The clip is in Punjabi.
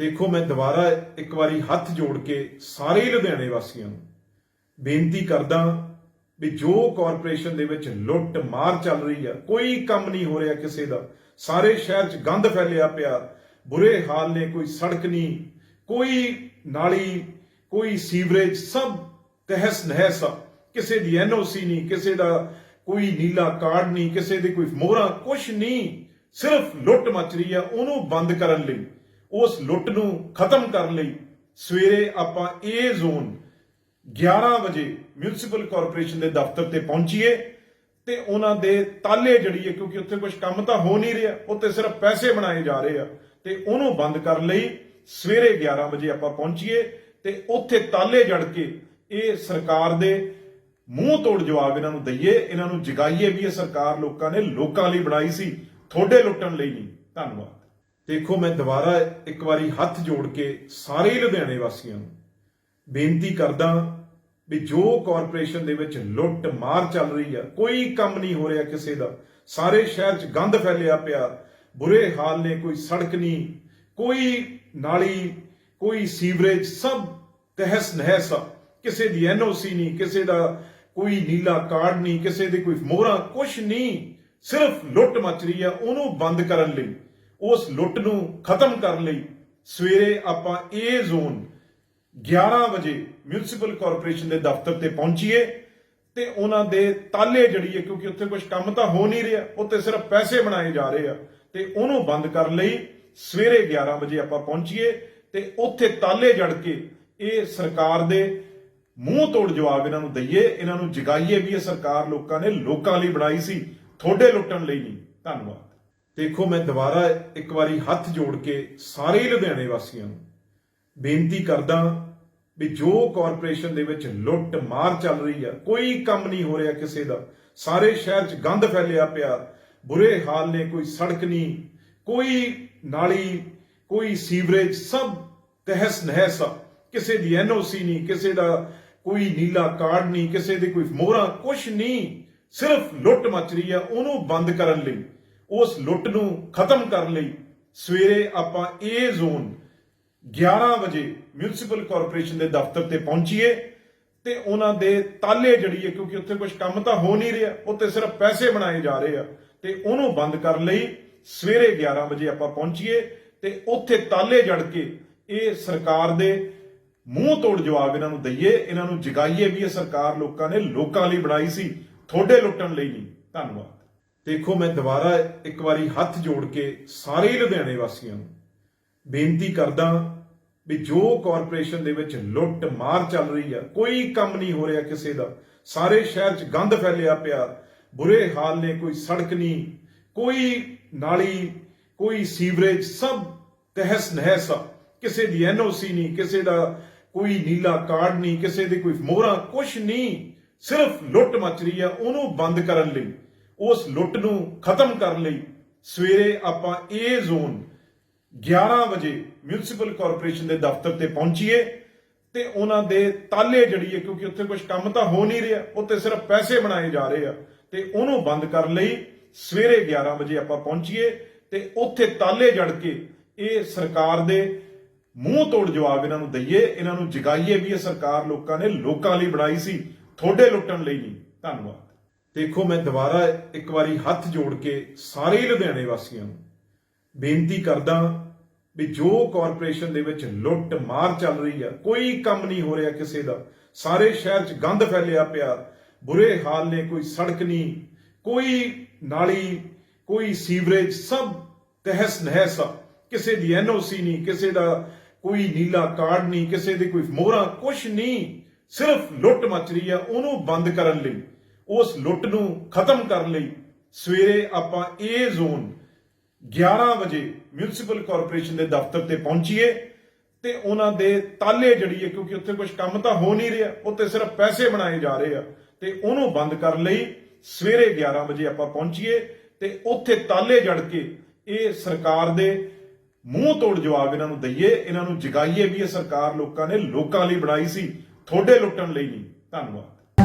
ਦੇਖੋ, ਮੈਂ ਦੁਬਾਰਾ ਇੱਕ ਵਾਰੀ ਹੱਥ ਜੋੜ ਕੇ ਸਾਰੇ ਲੁਧਿਆਣੇ ਵਾਸੀਆਂ ਨੂੰ ਬੇਨਤੀ ਕਰਦਾ ਵੀ ਜੋ ਕਾਰਪੋਰੇਸ਼ਨ ਦੇ ਵਿੱਚ ਲੁੱਟ ਮਾਰ ਚੱਲ ਰਹੀ ਆ, ਕੋਈ ਕੰਮ ਨਹੀਂ ਹੋ ਰਿਹਾ ਕਿਸੇ ਦਾ। ਸਾਰੇ ਸ਼ਹਿਰ 'ਚ ਗੰਦ ਫੈਲਿਆ ਪਿਆ, ਬੁਰੇ ਹਾਲ ਨੇ, ਕੋਈ ਸੜਕ ਨਹੀਂ, ਕੋਈ ਨਾਲੀ, ਕੋਈ ਸੀਵਰੇਜ, ਸਭ ਤਹਿਸ ਨਹਿਸ ਆ। ਕਿਸੇ ਦੀ ਐਨਓਸੀ ਨਹੀਂ, ਕਿਸੇ ਦਾ ਕੋਈ ਨੀਲਾ ਕਾਰਡ ਨਹੀਂ, ਕਿਸੇ ਦੀ ਕੋਈ ਮੋਹਰਾਂ, ਕੁਛ ਨਹੀਂ, ਸਿਰਫ ਲੁੱਟ ਮਚ ਰਹੀ ਆ, ਉਹਨੂੰ ਬੰਦ ਕਰਨ ਲਈ। ਉਸ ਲੁੱਟ ਨੂੰ ਖਤਮ ਕਰਨ ਲਈ ਸਵੇਰੇ ਆਪਾਂ ਇਹ ਜ਼ੋਨ 11 ਵਜੇ ਮਿਊਨਿਸਪਲ ਕਾਰਪੋਰੇਸ਼ਨ ਦੇ ਦਫ਼ਤਰ ਤੇ ਪਹੁੰਚੀਏ ਤੇ ਉਹਨਾਂ ਦੇ ਤਾਲੇ ਜੜੀਏ ਕਿਉਂਕਿ ਉੱਥੇ ਕੁਝ ਕੰਮ ਤਾਂ ਹੋ ਨਹੀਂ ਰਿਹਾ, ਉੱਥੇ ਸਿਰਫ ਪੈਸੇ ਬਣਾਏ ਜਾ ਰਹੇ ਆ ਤੇ ਉਹਨੂੰ ਬੰਦ ਕਰਨ ਲਈ ਸਵੇਰੇ 11 ਵਜੇ ਆਪਾਂ ਪਹੁੰਚੀਏ ਤੇ ਉੱਥੇ ਤਾਲੇ ਜੜ ਕੇ ਇਹ ਸਰਕਾਰ ਦੇ ਮੂੰਹ ਤੋੜ ਜਵਾਬ ਇਹਨਾਂ ਨੂੰ ਦਈਏ, ਇਹਨਾਂ ਨੂੰ ਜਗਾਈਏ ਵੀ ਇਹ ਸਰਕਾਰ ਲੋਕਾਂ ਨੇ ਲੋਕਾਂ ਲਈ ਬਣਾਈ ਸੀ, ਤੁਹਾਡੇ ਲੁੱਟਣ ਲਈ ਨਹੀਂ। ਧੰਨਵਾਦ। ਦੇਖੋ, ਮੈਂ ਦੁਬਾਰਾ ਇੱਕ ਵਾਰੀ ਹੱਥ ਜੋੜ ਕੇ ਸਾਰੇ ਲੁਧਿਆਣੇ ਵਾਸੀਆਂ ਨੂੰ ਬੇਨਤੀ ਕਰਦਾ ਵੀ ਜੋ ਕਾਰਪੋਰੇਸ਼ਨ ਦੇ ਵਿੱਚ ਲੁੱਟ ਮਾਰ ਚੱਲ ਰਹੀ ਆ, ਕੋਈ ਕੰਮ ਨਹੀਂ ਹੋ ਰਿਹਾ ਕਿਸੇ ਦਾ। ਸਾਰੇ ਸ਼ਹਿਰ 'ਚ ਗੰਦ ਫੈਲਿਆ ਪਿਆ, ਬੁਰੇ ਹਾਲ ਨੇ, ਕੋਈ ਸੜਕ ਨਹੀਂ, ਕੋਈ ਨਾਲੀ, ਕੋਈ ਸੀਵਰੇਜ, ਸਭ ਤਹਿਸ ਨਹਿਸ ਆ। ਕਿਸੇ ਦੀ ਐਨਓਸੀ ਨਹੀਂ, ਕਿਸੇ ਦਾ ਕੋਈ ਨੀਲਾ ਕਾਰਡ ਨਹੀਂ, ਕਿਸੇ ਦੇ ਕੋਈ ਮੋਹਰਾਂ, ਕੁਛ ਨਹੀਂ, ਸਿਰਫ ਲੁੱਟ ਮਚ ਰਹੀ ਆ, ਉਹਨੂੰ ਬੰਦ ਕਰਨ ਲਈ। ਉਸ ਲੁੱਟ ਨੂੰ ਖਤਮ ਕਰਨ ਲਈ ਸਵੇਰੇ ਆਪਾਂ ਇਹ ਜ਼ੋਨ 11 ਵਜੇ ਮਿਊਨਿਸਪਲ ਕਾਰਪੋਰੇਸ਼ਨ ਦੇ ਦਫ਼ਤਰ ਤੇ ਪਹੁੰਚੀਏ ਤੇ ਉਹਨਾਂ ਦੇ ਤਾਲੇ ਜੜੀਏ ਕਿਉਂਕਿ ਉੱਥੇ ਕੁਝ ਕੰਮ ਤਾਂ ਹੋ ਨਹੀਂ ਰਿਹਾ, ਉੱਥੇ ਸਿਰਫ ਪੈਸੇ ਬਣਾਏ ਜਾ ਰਹੇ ਆ। ਤੇ ਉਹਨੂੰ ਬੰਦ ਕਰਨ ਲਈ ਸਵੇਰੇ 11 ਵਜੇ ਆਪਾਂ ਪਹੁੰਚੀਏ ਤੇ ਉੱਥੇ ਤਾਲੇ ਜੜ ਕੇ ਇਹ ਸਰਕਾਰ ਦੇ ਮੂੰਹ ਤੋੜ ਜਵਾਬ ਇਹਨਾਂ ਨੂੰ ਦਈਏ, ਇਹਨਾਂ ਨੂੰ ਜਗਾਈਏ ਵੀ ਇਹ ਸਰਕਾਰ ਲੋਕਾਂ ਨੇ ਲੋਕਾਂ ਲਈ ਬਣਾਈ ਸੀ, ਤੁਹਾਡੇ ਲੁੱਟਣ ਲਈ ਨਹੀਂ। ਧੰਨਵਾਦ। ਦੇਖੋ, ਮੈਂ ਦੁਬਾਰਾ ਇੱਕ ਵਾਰੀ ਹੱਥ ਜੋੜ ਕੇ ਸਾਰੇ ਲੁਧਿਆਣੇ ਵਾਸੀਆਂ ਨੂੰ ਬੇਨਤੀ ਕਰਦਾ ਵੀ ਜੋ ਕਾਰਪੋਰੇਸ਼ਨ ਦੇ ਵਿੱਚ ਲੁੱਟ ਮਾਰ ਚੱਲ ਰਹੀ ਆ, ਕੋਈ ਕੰਮ ਨਹੀਂ ਹੋ ਰਿਹਾ ਕਿਸੇ ਦਾ। ਸਾਰੇ ਸ਼ਹਿਰ 'ਚ ਗੰਦ ਫੈਲਿਆ ਪਿਆ, ਬੁਰੇ ਹਾਲ ਨੇ, ਕੋਈ ਸੜਕ ਨਹੀਂ, ਕੋਈ ਨਾਲੀ, ਕੋਈ ਸੀਵਰੇਜ, ਸਭ ਤਹਿਸ ਨਹਿਸ ਆ। ਕਿਸੇ ਦੀ ਐਨਓਸੀ ਨਹੀਂ, ਕਿਸੇ ਦਾ ਕੋਈ ਨੀਲਾ ਕਾਰਡ ਨਹੀਂ, ਕਿਸੇ ਦੇ ਕੋਈ ਮੋਹਰਾਂ, ਕੁਛ ਨਹੀਂ, ਸਿਰਫ ਲੁੱਟ ਮਚ ਰਹੀ ਆ, ਉਹਨੂੰ ਬੰਦ ਕਰਨ ਲਈ। ਉਸ ਲੁੱਟ ਨੂੰ ਖਤਮ ਕਰਨ ਲਈ ਸਵੇਰੇ ਆਪਾਂ ਇਹ ਜ਼ੋਨ 11 ਵਜੇ ਮਿਊਨਿਸਪਲ ਕਾਰਪੋਰੇਸ਼ਨ ਦੇ ਦਫ਼ਤਰ ਤੇ ਪਹੁੰਚੀਏ ਤੇ ਉਹਨਾਂ ਦੇ ਤਾਲੇ ਜੜੀਏ ਕਿਉਂਕਿ ਉੱਥੇ ਕੁਝ ਕੰਮ ਤਾਂ ਹੋ ਨਹੀਂ ਰਿਹਾ, ਉੱਥੇ ਸਿਰਫ ਪੈਸੇ ਬਣਾਏ ਜਾ ਰਹੇ ਆ ਤੇ ਉਹਨੂੰ ਬੰਦ ਕਰਨ ਲਈ ਸਵੇਰੇ 11 ਵਜੇ ਆਪਾਂ ਪਹੁੰਚੀਏ ਤੇ ਉੱਥੇ ਤਾਲੇ ਜੜ ਕੇ ਇਹ ਸਰਕਾਰ ਦੇ ਮੂੰਹ ਤੋੜ ਜਵਾਬ ਇਹਨਾਂ ਨੂੰ ਦਈਏ, ਇਹਨਾਂ ਨੂੰ ਜਗਾਈਏ ਵੀ ਇਹ ਸਰਕਾਰ ਲੋਕਾਂ ਨੇ ਲੋਕਾਂ ਲਈ ਬਣਾਈ ਸੀ, ਤੁਹਾਡੇ ਲੁੱਟਣ ਲਈ ਨਹੀਂ। ਧੰਨਵਾਦ। ਦੇਖੋ ਮੈਂ ਦੁਬਾਰਾ ਇੱਕ ਵਾਰੀ ਹੱਥ ਜੋੜ ਕੇ ਸਾਰੇ ਲੁਧਿਆਣੇ ਵਾਸੀਆਂ ਨੂੰ ਬੇਨਤੀ ਕਰਦਾ ਵੀ ਜੋ ਕਾਰਪੋਰੇਸ਼ਨ ਦੇ ਵਿੱਚ ਲੁੱਟ ਮਾਰ ਚੱਲ ਰਹੀ ਆ, ਕੋਈ ਕੰਮ ਨਹੀਂ ਹੋ ਰਿਹਾ ਕਿਸੇ ਦਾ। ਸਾਰੇ ਸ਼ਹਿਰ 'ਚ ਗੰਦ ਫੈਲਿਆ ਪਿਆ, ਬੁਰੇ ਹਾਲ ਨੇ, ਕੋਈ ਸੜਕ ਨਹੀਂ, ਕੋਈ ਨਾਲੀ, ਕੋਈ ਸੀਵਰੇਜ, ਸਭ ਤਹਿਸ ਨਹਿਸ ਆ। ਕਿਸੇ ਦੀ ਐਨਓਸੀ ਨਹੀਂ, ਕਿਸੇ ਦਾ ਕੋਈ ਨੀਲਾ ਕਾਰਡ ਨਹੀਂ, ਕਿਸੇ ਦੀ ਕੋਈ ਮੋਹਰਾਂ, ਕੁਛ ਨਹੀਂ, ਸਿਰਫ ਲੁੱਟ ਮਚ ਰਹੀ ਆ, ਉਹਨੂੰ ਬੰਦ ਕਰਨ ਲਈ। ਉਸ ਲੁੱਟ ਨੂੰ ਖਤਮ ਕਰਨ ਲਈ ਸਵੇਰੇ ਆਪਾਂ ਇਹ ਜ਼ੋਨ 11 ਵਜੇ ਮਿਊਨਿਸਪਲ ਕਾਰਪੋਰੇਸ਼ਨ ਦੇ ਦਫ਼ਤਰ ਤੇ ਪਹੁੰਚੀਏ ਤੇ ਉਹਨਾਂ ਦੇ ਤਾਲੇ ਜੜੀਏ, ਕਿਉਂਕਿ ਉੱਥੇ ਕੁਝ ਕੰਮ ਤਾਂ ਹੋ ਨਹੀਂ ਰਿਹਾ, ਉੱਥੇ ਸਿਰਫ ਪੈਸੇ ਬਣਾਏ ਜਾ ਰਹੇ ਆ। ਤੇ ਉਹਨੂੰ ਬੰਦ ਕਰਨ ਲਈ ਸਵੇਰੇ 11 ਵਜੇ ਆਪਾਂ ਪਹੁੰਚੀਏ ਤੇ ਉੱਥੇ ਤਾਲੇ ਜੜ ਕੇ ਇਹ ਸਰਕਾਰ ਦੇ ਮੂੰਹ ਤੋੜ ਜਵਾਬ ਇਹਨਾਂ ਨੂੰ ਦਈਏ, ਇਹਨਾਂ ਨੂੰ ਜਗਾਈਏ ਵੀ ਇਹ ਸਰਕਾਰ ਲੋਕਾਂ ਨੇ ਲੋਕਾਂ ਲਈ ਬਣਾਈ ਸੀ, ਤੁਹਾਡੇ ਲੁੱਟਣ ਲਈ ਨਹੀਂ। ਧੰਨਵਾਦ। ਦੇਖੋ, ਮੈਂ ਦੁਬਾਰਾ ਇੱਕ ਵਾਰੀ ਹੱਥ ਜੋੜ ਕੇ ਸਾਰੇ ਲੁਧਿਆਣੇ ਵਾਸੀਆਂ ਨੂੰ ਬੇਨਤੀ ਕਰਦਾ ਵੀ ਜੋ ਕਾਰਪੋਰੇਸ਼ਨ ਦੇ ਵਿੱਚ ਲੁੱਟ ਮਾਰ ਚੱਲ ਰਹੀ ਆ, ਕੋਈ ਕੰਮ ਨਹੀਂ ਹੋ ਰਿਹਾ ਕਿਸੇ ਦਾ। ਸਾਰੇ ਸ਼ਹਿਰ 'ਚ ਗੰਦ ਫੈਲਿਆ ਪਿਆ, ਬੁਰੇ ਹਾਲ ਨੇ, ਕੋਈ ਸੜਕ ਨਹੀਂ, ਕੋਈ ਨਾਲੀ, ਕੋਈ ਸੀਵਰੇਜ, ਸਭ ਤਹਿਸ ਨਹਿਸ ਆ। ਕਿਸੇ ਦੀ ਐਨਓਸੀ ਨਹੀਂ, ਕਿਸੇ ਦਾ ਕੋਈ ਨੀਲਾ ਕਾਰਡ ਨਹੀਂ, ਕਿਸੇ ਦੀ ਕੋਈ ਮੋਹਰਾਂ, ਕੁਛ ਨਹੀਂ, ਸਿਰਫ ਲੁੱਟ ਮਚ ਰਹੀ ਆ, ਉਹਨੂੰ ਬੰਦ ਕਰਨ ਲਈ। ਉਸ ਲੁੱਟ ਨੂੰ ਖਤਮ ਕਰਨ ਲਈ ਸਵੇਰੇ ਆਪਾਂ ਇਹ ਜ਼ੋਨ 11 ਵਜੇ ਮਿਊਨਿਸਪਲ ਕਾਰਪੋਰੇਸ਼ਨ ਦੇ ਦਫ਼ਤਰ ਤੇ ਪਹੁੰਚੀਏ ਤੇ ਉਹਨਾਂ ਦੇ ਤਾਲੇ ਜੜੀਏ ਕਿਉਂਕਿ ਉੱਥੇ ਕੁਝ ਕੰਮ ਤਾਂ ਹੋ ਨਹੀਂ ਰਿਹਾ, ਉੱਥੇ ਸਿਰਫ ਪੈਸੇ ਬਣਾਏ ਜਾ ਰਹੇ ਆ ਤੇ ਉਹਨੂੰ ਬੰਦ ਕਰਨ ਲਈ ਸਵੇਰੇ 11 ਵਜੇ ਆਪਾਂ ਪਹੁੰਚੀਏ ਤੇ ਉੱਥੇ ਤਾਲੇ ਜੜ ਕੇ ਇਹ ਸਰਕਾਰ ਦੇ ਮੂੰਹ ਤੋੜ ਜਵਾਬ ਇਹਨਾਂ ਨੂੰ ਦਈਏ, ਇਹਨਾਂ ਨੂੰ ਜਗਾਈਏ ਵੀ ਇਹ ਸਰਕਾਰ ਲੋਕਾਂ ਨੇ ਲੋਕਾਂ ਲਈ ਬਣਾਈ ਸੀ, ਤੁਹਾਡੇ ਲੁੱਟਣ ਲਈ ਨਹੀਂ। ਧੰਨਵਾਦ।